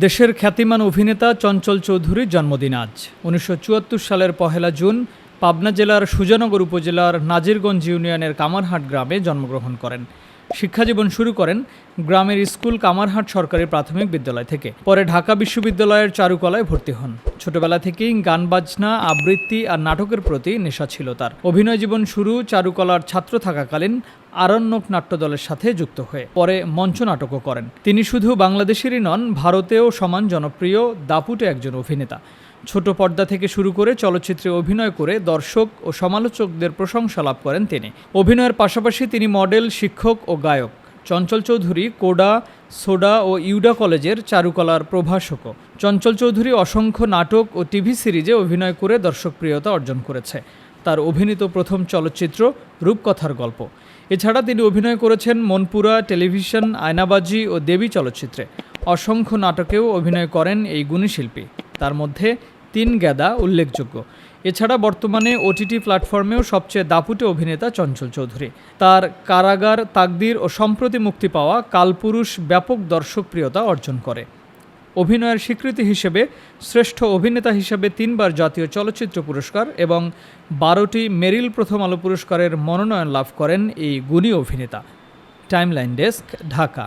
দেশের খ্যাতিমান অভিনেতা চঞ্চল চৌধুরীর জন্মদিন আজ। উনিশশো চুয়াত্তর সালের পহেলা জুন পাবনা জেলার সুজানগর উপজেলার নাজিরগঞ্জ ইউনিয়নের কামারহাট গ্রামে জন্মগ্রহণ করেন। শিক্ষাজীবন শুরু করেন গ্রামের স্কুল কামারহাট সরকারি প্রাথমিক বিদ্যালয় থেকে। পরে ঢাকা বিশ্ববিদ্যালয়ের চারুকলায় ভর্তি হন। ছোটবেলা থেকেই গান বাজনা, আবৃত্তি আর নাটকের প্রতি নেশা ছিল তার। অভিনয় জীবন শুরু চারুকলার ছাত্র থাকাকালীন আরণ্যক নাট্যদলের সাথে যুক্ত হয়ে পরে মঞ্চ নাটকও করেন। তিনি শুধু বাংলাদেশেরই নন, ভারতেও সমান জনপ্রিয় দাপুটে একজন অভিনেতা। ছোট পর্দা থেকে শুরু করে চলচ্চিত্রে অভিনয় করে দর্শক ও সমালোচকদের প্রশংসা লাভ করেন তিনি। অভিনয়ের পাশাপাশি তিনি মডেল, শিক্ষক ও গায়ক। চঞ্চল চৌধুরী, কোডা সোডা ও ইউডা কলেজের চারুকলার প্রভাষকও। চঞ্চল চৌধুরী অসংখ্য নাটক ও টিভি সিরিজে অভিনয় করে দর্শকপ্রিয়তা অর্জন করেছে। তার অভিনীত প্রথম চলচ্চিত্র রূপকথার গল্প। এছাড়া তিনি অভিনয় করেছেন মনপুরা টেলিভিশন, আয়নাবাজি ও দেবী চলচ্চিত্রে। অসংখ্য নাটকেও অভিনয় করেন এই গুণী শিল্পী। তার মধ্যে তিন গ্যাদা উল্লেখযোগ্য। এছাড়া বর্তমানে ওটিটি প্ল্যাটফর্মেও সবচেয়ে দাপুটে অভিনেতা চঞ্চল চৌধুরী। তার কারাগার, তাকদির ও সম্প্রতি মুক্তি পাওয়া কালপুরুষ ব্যাপক দর্শকপ্রিয়তা অর্জন করে। অভিনয়ের স্বীকৃতি হিসেবে শ্রেষ্ঠ অভিনেতা হিসেবে তিনবার জাতীয় চলচ্চিত্র পুরস্কার এবং বারোটি মেরিল প্রথম আলো পুরস্কারের মনোনয়ন লাভ করেন এই গুণী অভিনেতা। Timeline desk, Dhaka.